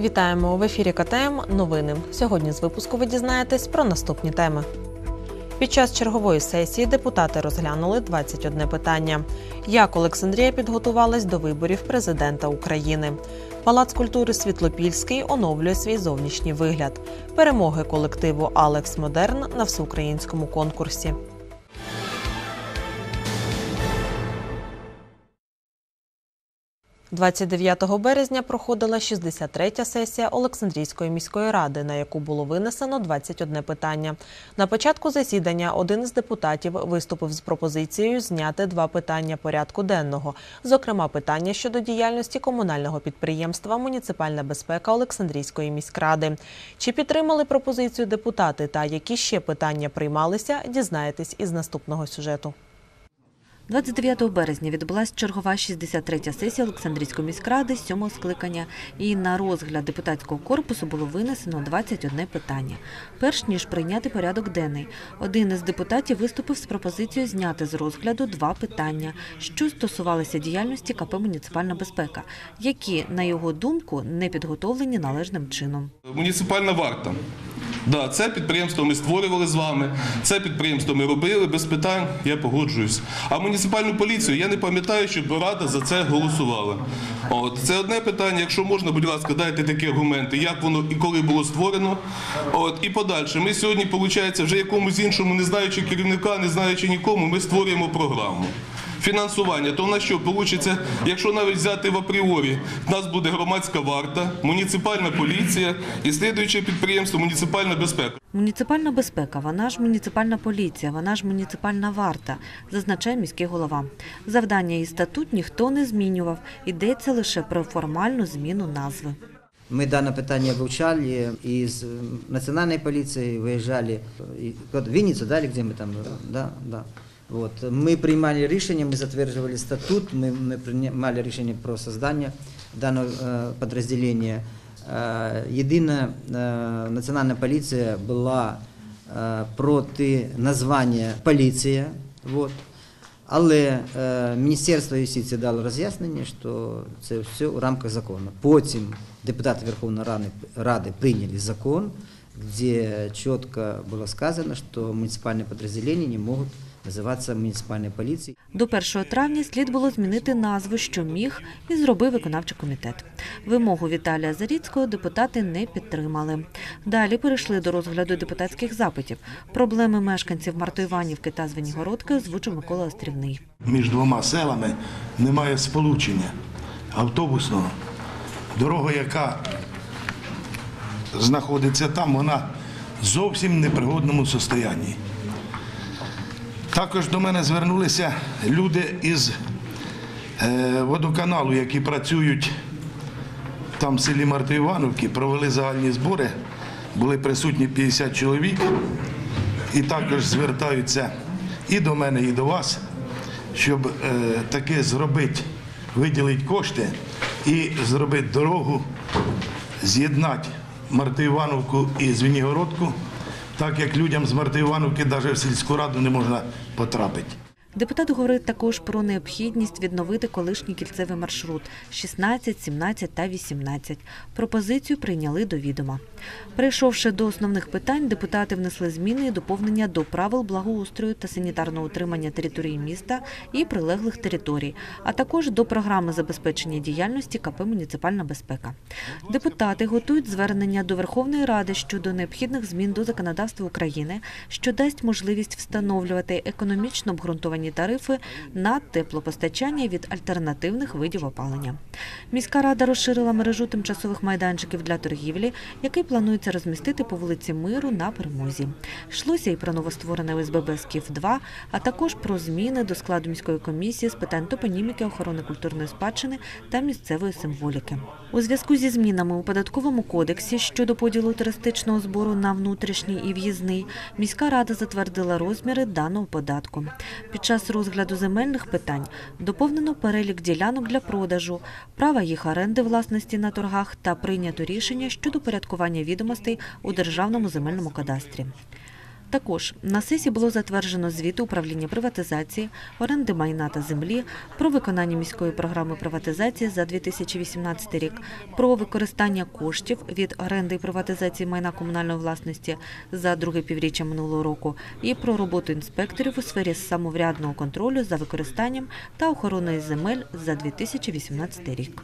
Вітаємо в ефірі КТМ. Новини. Сьогодні з випуску ви дізнаєтесь про наступні теми. Під час чергової сесії депутати розглянули 21 питання. Як Олександрія підготувалась до виборів президента України? Палац культури Світлопільський оновлює свій зовнішній вигляд. Перемоги колективу Алекс Модерн на всеукраїнському конкурсі. – 29 березня проходила 63-я сесія Олександрійської міської ради, на яку було винесено 21 питання. На початку засідання один із депутатів виступив з пропозицією зняти два питання порядку денного, зокрема питання щодо діяльності комунального підприємства Муніципальна безпека Олександрійської міськради. Чи підтримали пропозицію депутати та які ще питання приймалися, дізнаєтесь із наступного сюжету. 29 березня відбулася чергова 63-я сесія Олександрійської міськради з сьомого скликання. І на розгляд депутатського корпусу було винесено 21 питання. Перш ніж прийняти порядок денний, один із депутатів виступив з пропозицією зняти з розгляду два питання, що стосувалися діяльності КП «Муніципальна безпека», які, на його думку, не підготовлені належним чином. Муніципальна варта. Да, це підприємство ми створювали з вами, це підприємство ми робили без питань, я погоджуюсь. А муніципальну поліцію я не пам'ятаю, щоб рада за це голосувала. От це одне питання. Якщо можна, будь ласка, дайте такі аргументи, як воно і коли було створено. От і подальше. Ми сьогодні, виходить, вже якомусь іншому, не знаючи керівника, не знаючи нікому, ми створюємо програму Фінансування, то в нас що вийде, якщо навіть взяти в апріорі, в нас буде громадська варта, муніципальна поліція і слідуюче підприємство муніципальна безпека. Муніципальна безпека, вона ж муніципальна поліція, вона ж муніципальна варта, зазначає міський голова. Завдання і статут ніхто не змінював. Йдеться лише про формальну зміну назви. Мы данное питание вивчали из национальной полиции, выезжали и- в Винницу, да, или где мы там, да, да. Вот. Мы принимали решение, мы затверживали статут, мы, мы принимали решение про создание данного э, подразделения. Э, Єдина е, національна поліція була е, проти названня поліція. Вот. Але е, Міністерство юстиції дало роз'яснення, що це все в рамках закону. Потім депутати Верховної Ради, Ради прийняли закон, де чітко було сказано, що муніципальні підрозділення не можуть називатися муніципальною поліцією. До 1 травня слід було змінити назву, що міг, і зробив виконавчий комітет. Вимогу Віталія Заріцького депутати не підтримали. Далі перейшли до розгляду депутатських запитів. Проблеми мешканців Мартоїванівки та Звенігородки озвучив Микола Острівний. між двома селами немає сполучення автобусного. Дорога, яка знаходиться там, вона зовсім в непригодному стані. Також до мене звернулися люди із е, водоканалу, які працюють там в селі Мартоївановки, провели загальні збори, були присутні 50 чоловік. І також звертаються і до мене, і до вас, щоб е, таки зробити, виділити кошти і зробити дорогу, з'єднати Мартоївановку і Звенігородку, так як людям з Мартоївановки навіть в сільську раду не можна потрапити. Депутат говорить також про необхідність відновити колишній кільцевий маршрут 16, 17 та 18. Пропозицію прийняли до відома. Перейшовши до основних питань, депутати внесли зміни і доповнення до правил благоустрою та санітарного утримання території міста і прилеглих територій, а також до програми забезпечення діяльності КП «Муніципальна безпека». Депутати готують звернення до Верховної Ради щодо необхідних змін до законодавства України, що дасть можливість встановлювати економічно обґрунтовані тарифи на теплопостачання від альтернативних видів опалення. Міська рада розширила мережу тимчасових майданчиків для торгівлі, який планується розмістити по вулиці Миру на перемозі. Йшлося і про новостворене ОСББ скіф 2 а також про зміни до складу міської комісії з питань топоніміки, охорони культурної спадщини та місцевої символіки. У зв'язку зі змінами у податковому кодексі щодо поділу туристичного збору на внутрішній і в'їзний, міська рада затвердила розміри даного податку. Під час розгляду земельних питань доповнено перелік ділянок для продажу, права їх оренди власності на торгах та прийнято рішення щодо порядкування відомостей у державному земельному кадастрі. Також на сесії було затверджено звіт управління приватизації, оренди майна та землі, про виконання міської програми приватизації за 2018 рік, про використання коштів від оренди і приватизації майна комунальної власності за друге півріччя минулого року і про роботу інспекторів у сфері самоврядного контролю за використанням та охороною земель за 2018 рік.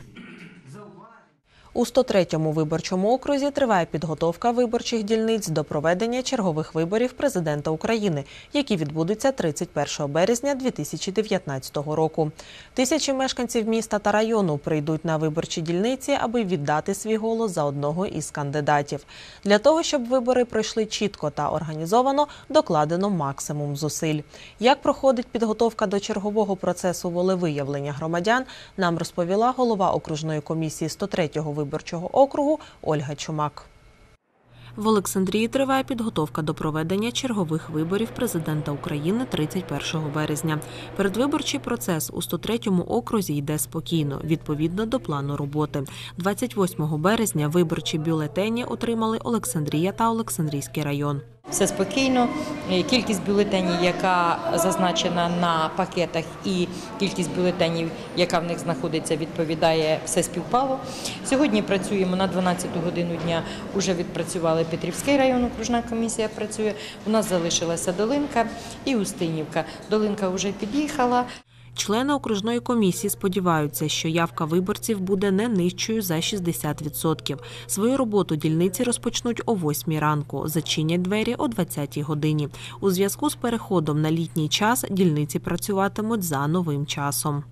У 103-му виборчому окрузі триває підготовка виборчих дільниць до проведення чергових виборів президента України, які відбудуться 31 березня 2019 року. Тисячі мешканців міста та району прийдуть на виборчі дільниці, аби віддати свій голос за одного із кандидатів. Для того, щоб вибори пройшли чітко та організовано, докладено максимум зусиль. Як проходить підготовка до чергового процесу волевиявлення громадян, нам розповіла голова окружної комісії 103-го виборчого округу Ольга Чумак. В Олександрії триває підготовка до проведення чергових виборів президента України 31 березня. Передвиборчий процес у 103-му окрузі йде спокійно, відповідно до плану роботи. 28 березня виборчі бюлетені отримали Олександрія та Олександрійський район. Все спокійно. Е, Кількість бюлетенів, яка зазначена на пакетах, і кількість бюлетенів, яка в них знаходиться, відповідає все співпало. Сьогодні працюємо на 12 годину дня. Уже відпрацювали Петрівський район, окружна комісія працює. У нас залишилася Долинка і Устинівка. Долинка вже під'їхала. Члени окружної комісії сподіваються, що явка виборців буде не нижчою за 60%. Свою роботу дільниці розпочнуть о 8 ранку, зачинять двері о 20 годині. У зв'язку з переходом на літній час дільниці працюватимуть за новим часом.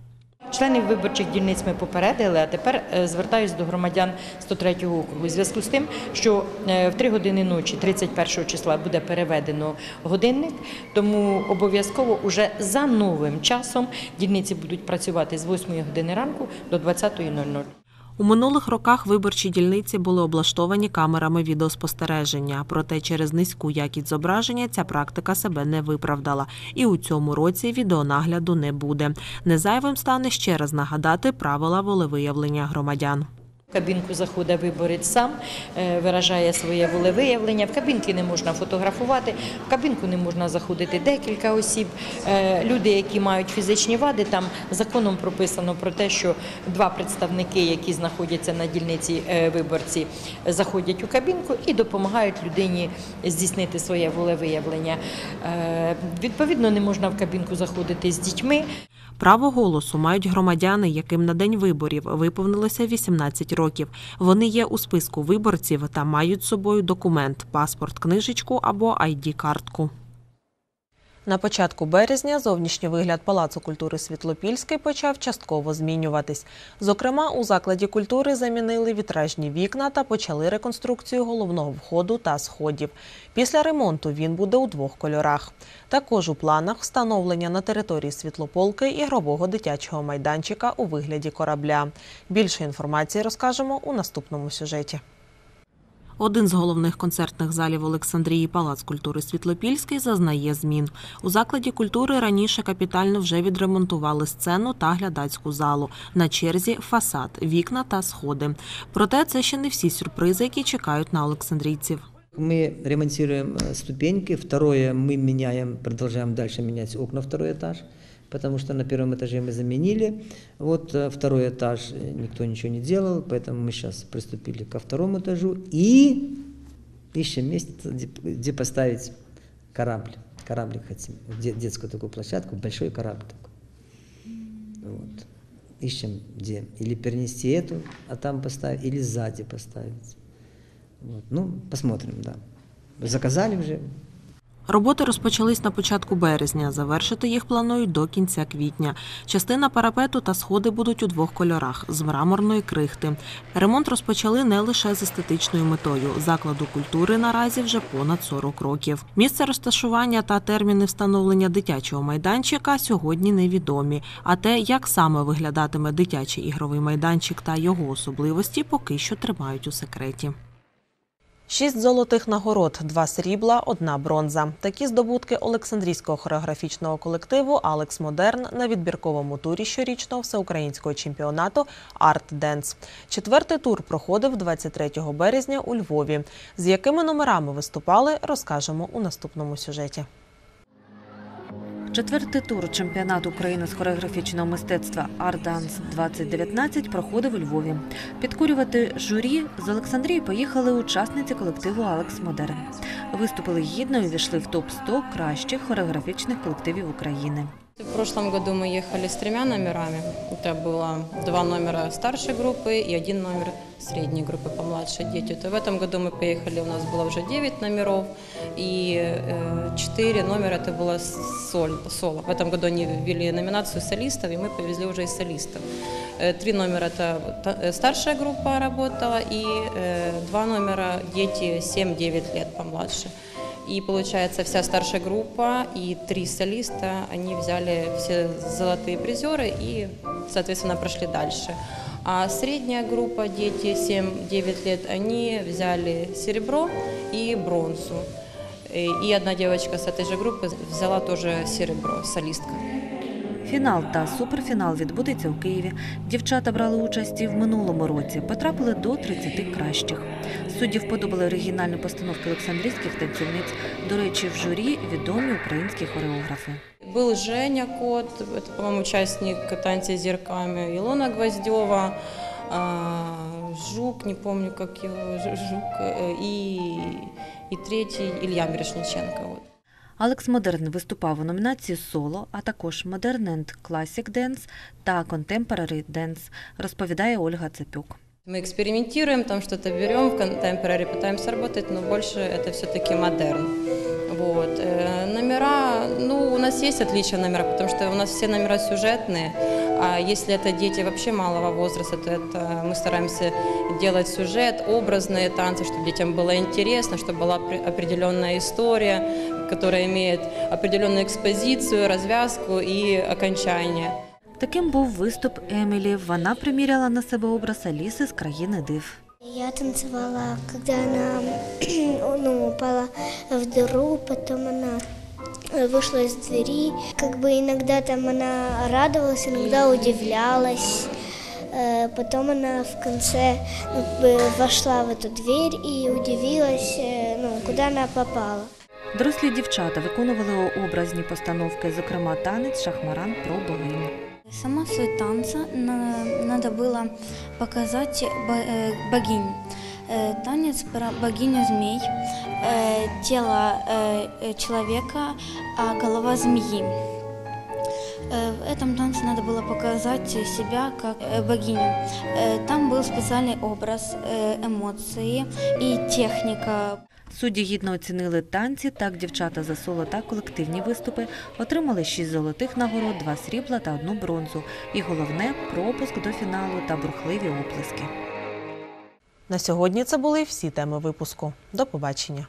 Членів виборчих дільниць ми попередили, а тепер е, звертаюсь до громадян 103-го округу. У зв'язку з тим, що е, в 3 години ночі, 31 числа, буде переведено годинник, тому обов'язково уже за новим часом дільниці будуть працювати з 8 години ранку до 20.00. У минулих роках виборчі дільниці були облаштовані камерами відеоспостереження. Проте через низьку якість зображення ця практика себе не виправдала. І у цьому році відеонагляду не буде. Незайвим стане ще раз нагадати правила волевиявлення громадян. Кабінку заходить виборець сам, е, виражає своє волевиявлення. В кабінки не можна фотографувати, в кабінку не можна заходити декілька осіб. Е, Люди, які мають фізичні вади, там законом прописано про те, що два представники, які знаходяться на дільниці е, виборці, заходять у кабінку і допомагають людині здійснити своє волевиявлення. Відповідно, не можна в кабінку заходити з дітьми. Право голосу мають громадяни, яким на день виборів виповнилося 18 років. Вони є у списку виборців та мають з собою документ, паспорт, книжечку або ID-картку. На початку березня зовнішній вигляд Палацу культури Світлопільський почав частково змінюватись. Зокрема, у закладі культури замінили вітражні вікна та почали реконструкцію головного входу та сходів. Після ремонту він буде у двох кольорах. Також у планах встановлення на території світлополки ігрового дитячого майданчика у вигляді корабля. Більше інформації розкажемо у наступному сюжеті. Один з головних концертних залів Олександрії Палац культури Світлопільський зазнає змін. У закладі культури раніше капітально вже відремонтували сцену та глядацьку залу. На черзі фасад, вікна та сходи. Проте це ще не всі сюрпризи, які чекають на олександрійців. Мы ремонтируем э, ступеньки. Второе, мы меняем, продолжаем дальше менять окна второй этаж, Потому что на первом этаже мы заменили. Вот э, второй этаж э, никто ничего не делал, поэтому мы сейчас приступили ко второму этажу и ищем место, где, поставить корабль. Кораблик хотим, де- детскую такую площадку, большой корабль такой. Вот. Ищем где. Или перенести эту, а там поставить, или сзади поставить. Вот. Ну, посмотрим, да. Заказали вже. Роботи розпочались на початку березня. Завершити їх планують до кінця квітня. Частина парапету та сходи будуть у двох кольорах з мраморної крихти. Ремонт розпочали не лише з естетичною метою. Закладу культури наразі вже понад 40 років. Місце розташування та терміни встановлення дитячого майданчика сьогодні невідомі. А те, як саме виглядатиме дитячий ігровий майданчик та його особливості, поки що тримають у секреті. Шість золотих нагород, два срібла, одна бронза. Такі здобутки Олександрійського хореографічного колективу Алекс Модерн на відбірковому турі щорічного всеукраїнського чемпіонату Арт Денс. Четвертий тур проходив 23 березня у Львові. З якими номерами виступали, розкажемо у наступному сюжеті. Четвертий тур чемпіонату України з хореографічного мистецтва «Арданс 2019 проходив у Львові. Підкурювати журі з Олександрії поїхали учасниці колективу Алекс Модерн. Виступили гідно і війшли в топ 100 кращих хореографічних колективів України. В прошлом году мы ехали с тремя номерами. Это было два номера старшей группы и один номер средней группы помладше дети. То в этом году мы поехали, у нас было уже 9 номеров и э, 4 номера это было соль, соло. В этом году они ввели номинацию солистов, и мы повезли уже и солистов. Э, Три номера это та- э, старшая группа работала и э, два номера дети 7-9 лет помладше. И получается вся старшая группа и три солиста, они взяли все золотые призеры и, соответственно, прошли дальше. А средняя группа, дети 7-9 лет, они взяли серебро и бронзу. И и одна девочка с этой же группы взяла тоже серебро, солистка. Фінал та суперфінал відбудеться у Києві. Дівчата брали участь і в минулому році, потрапили до 30 кращих. Судді вподобали оригінальні постановки олександрійських танцівниць. До речі, в журі відомі українські хореографи. Был Женя Кот, это, по-моему, участник танца с зерками, Илона Гвоздева, а, Жук, не помню, как его, Ж- Жук, э, и, и третий Илья Мирошниченко. Вот. Алекс Модерн виступав у номінації соло, а також Modern and Classic Dance та Contemporary Dance, розповідає Ольга Цепюк. Мы экспериментируем, там что-то берем, в контемпорари пытаемся работать, но больше это все-таки модерн. Вот. Э, Номера, ну, у нас есть отличия в номерах, потому что у нас все номера сюжетные, а если это дети вообще малого возраста, то это мы стараемся делать сюжет, образные танцы, чтобы детям было интересно, чтобы была опре- определенная история, которая имеет определенную экспозицию, развязку и окончание. Таким був виступ Емілі. Вона приміряла на себе образ Аліси з країни див. Я танцевала, когда она ну, упала в дыру, потом она э, вышла из двери. Как бы иногда там она радовалась, иногда удивлялась. Э, Потом она в конце ну, как бы вошла в эту дверь и удивилась, э, ну, куда она попала. Дорослі дівчата виконували образні постановки, зокрема танець Шахмаран про богиню. Сама суть танца на- надо было показать бо- э, богиню. Э, Танец про богиню змей, э, тело э, э, человека, а голова змеи. Э, В этом танце надо было показать себя как э, богиню. Э, Там был специальный образ, э, эмоции и техника. Судді гідно оцінили танці. Так, дівчата за соло та колективні виступи отримали шість золотих нагород, два срібла та одну бронзу. І головне пропуск до фіналу та бурхливі оплески. На сьогодні це були всі теми випуску. До побачення.